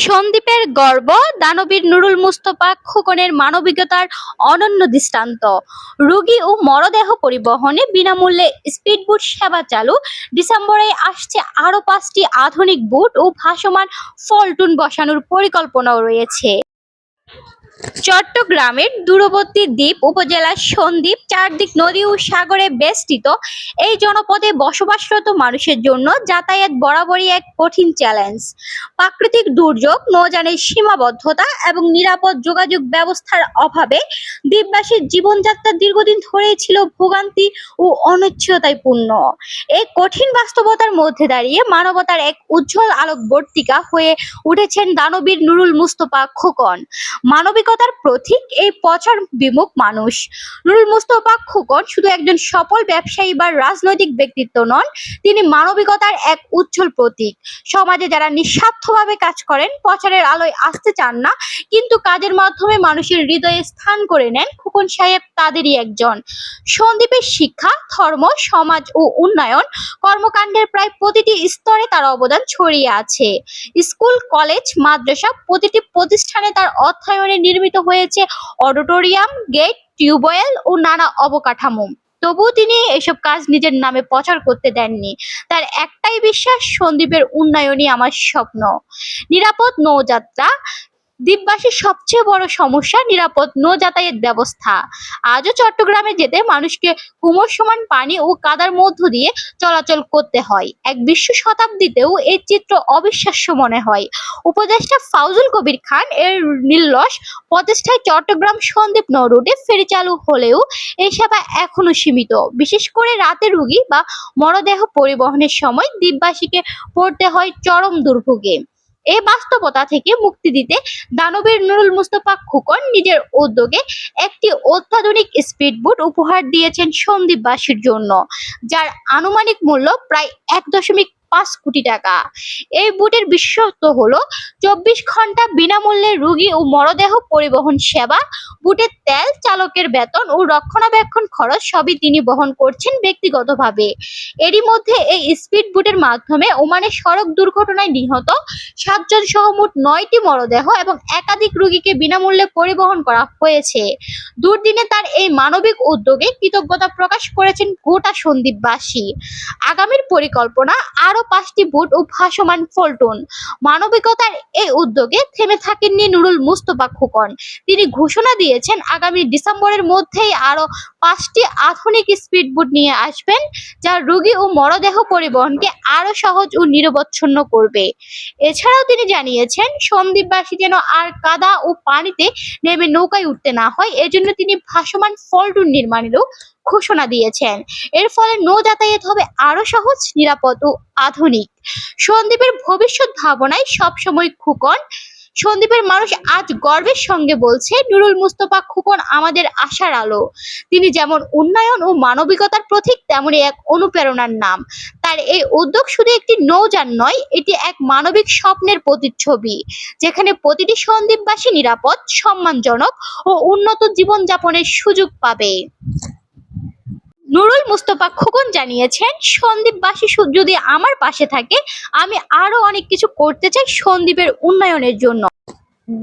সন্দ্বীপের গর্ব, দানবীর নুরুল মুস্তফা খোকনের মানবিকতার অনন্য দৃষ্টান্ত। রুগী ও মরদেহ পরিবহনে বিনামূল্যে স্পিডবোট সেবা চালু। ডিসেম্বরে আসছে আরও পাঁচটি আধুনিক বুট ও ভাসমান ফলটুন বসানোর পরিকল্পনাও রয়েছে। চট্টগ্রামের দূরবর্তী দ্বীপ উপজেলার সন্দ্বীপ চারদিক নদী ও সাগরে বেষ্টিত। এই জনপদে বসবাসরত মানুষের জন্য যাতায়াত বরাবরই এক কঠিন চ্যালেঞ্জ প্রাকৃতিক দুর্যোগ, নৌযানের সীমাবদ্ধতা এবং নিরাপদ যোগাযোগ ব্যবস্থার অভাবে দ্বীপবাসীর জীবনযাত্রা দীর্ঘদিন ধরেই ছিল ভোগান্তি ও অনিশ্চয়তায় পূর্ণ এই কঠিন বাস্তবতার মধ্যে দাঁড়িয়ে মানবতার এক উজ্জ্বল আলোকবর্তিকা হয়ে উঠেছেন দানবীর নুরুল মুস্তফা খোকন। মানবিকতার প্রতীক, এই পচর বিমুখ মানুষ। নুরুল মুস্তফা খোকন শুধু একজন সফল ব্যবসায়ী বা রাজনৈতিক ব্যক্তিত্ব নন, তিনি মানবিকতার এক উজ্জ্বল প্রতীক। সমাজে যারা নিঃস্বার্থভাবে কাজ করেন, প্রচারের আলোয় আসতে চান না, কিন্তু কাজের মাধ্যমে মানুষের হৃদয়ে স্থান করে নেন খোকন সাহেব তাদেরই একজন। সন্দীপের শিক্ষা, ধর্ম, সমাজ ও উন্নয়ন কর্মকাণ্ডের প্রায় প্রতিটি স্তরে তার অবদান ছড়িয়ে আছে। স্কুল, কলেজ, মাদ্রাসা প্রতিটি প্রতিষ্ঠানে তার অর্থায়নে নির্মিত হয়েছে অডিটোরিয়াম, গেট, টিউবওয়েল ও নানা অবকাঠামো। তবুও তিনি এসব কাজ নিজের নামে প্রচার করতে দেননি। তার একটাই বিশ্বাস, সন্দীপের উন্নয়নই আমার স্বপ্ন। নিরাপদ নৌযাত্রা দ্বীপবাসীর সবচেয়ে বড় সমস্যা নিরাপদ নৌ যাতায়াত ব্যবস্থা। আজও চট্টগ্রামে যেতে মানুষকে কুমোর সমান পানি ও কাদার মধ্য দিয়ে চলাচল করতে হয়। এক বিশ্ব শতাব্দীতেও এই চিত্র অবিশ্বাস্য মনে হয়। উপদেষ্টা ফাউজুল কবির খান এর নির্লস প্রতিষ্ঠায় চট্টগ্রাম সন্দ্বীপ নৌ রুটে ফেরি চালু হলেও এই সেবা এখনও সীমিত। বিশেষ করে রাতে রুগী বা মরদেহ পরিবহনের সময় দ্বীপবাসীকে পড়তে হয় চরম দুর্ভোগে। এই বাস্তবতা থেকে মুক্তি দিতে দানবীর নুরুল মুস্তফা খোকন নিজের উদ্যোগে একটি অত্যাধুনিক স্পিডবোট উপহার দিয়েছেন সন্দ্বীপবাসীর জন্য, যার আনুমানিক মূল্য প্রায় এক দশমিক পাঁচ কোটি টাকা। এই বুটের বিশেষত্ব হলো চব্বিশ ঘণ্টা বিনামূল্যে রুগী ও মরদেহ পরিবহন সেবা, বুটের তেল, চালকের বেতন ও রক্ষণাবেক্ষণ খরচ সবই তিনি বহন করছেন ব্যক্তিগতভাবে। এরই মধ্যে এই স্পিড বুটের মাধ্যমে ওমানে সড়ক দুর্ঘটনায় নিহত সাতজন সহ মোট নয়টি মরদেহ এবং একাধিক রুগীকে বিনামূল্যে পরিবহন করা হয়েছে। দুর্দিনে তার এই মানবিক উদ্যোগে কৃতজ্ঞতা প্রকাশ করেছেন গোটা সন্দ্বীপবাসী। আগামীর পরিকল্পনা আরও পাঁচটি বুট ও ভাসমান ফলটুন। মানবিকতার এই উদ্যোগে থেমে থাকেননি নুরুল মুস্তফা খোকন। তিনি ঘোষণা দিয়েছেন, আগামী ডিসেম্বরের মধ্যেই আরও পাঁচটি আধুনিক স্পিডবোট নিয়ে আসবেন, যা রোগী ও মরদেহ পরিবহনকে আরও সহজ ও নিরবচ্ছন্ন করবে। এছাড়াও তিনি জানিয়েছেন, সন্দ্বীপবাসী যেন আর কাদা ও পানিতে নেমে নৌকায় উঠতে না হয়, এজন্য তিনি ভাসমান ফলটুন নির্মাণেরও ঘোষণা দিয়েছেন। এর ফলে নৌ যাতায়াত হবে আরও সহজ, নিরাপদ ও আধুনিক। সন্দ্বীপের ভবিষ্যৎ ভাবনায় সবসময় খুকন সন্দ্বীপের মানুষ আজ গর্বের সঙ্গে বলছে, নুরুল মুস্তফা খুকন আমাদের আশার আলো। তিনি যেমন উন্নয়ন ও মানবিকতার প্রতীক, তেমনি এক অনুপ্রেরণার নাম। তার এই উদ্যোগ শুধু একটি নৌযান নয়, এটি এক মানবিক স্বপ্নের প্রতিচ্ছবি, যেখানে প্রতিটি সন্দ্বীপবাসী নিরাপদ, সম্মানজনক ও উন্নত জীবনযাপনের সুযোগ পাবে। নুরুল মুস্তফা খোকন জানিয়েছেন সন্দ্বীপবাসী বাসী যদি আমার পাশে থাকে, আমি আরও অনেক কিছু করতে চাই সন্দীপের উন্নয়নের জন্য।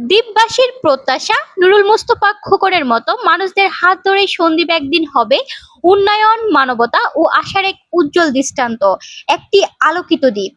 দ্বীপবাসীর প্রত্যাশা, নুরুল মুস্তফা খোকনের মতো মানুষদের হাত ধরে সন্দীপ একদিন হবে উন্নয়ন, মানবতা ও আশার এক উজ্জ্বল দৃষ্টান্ত, একটি আলোকিত দ্বীপ।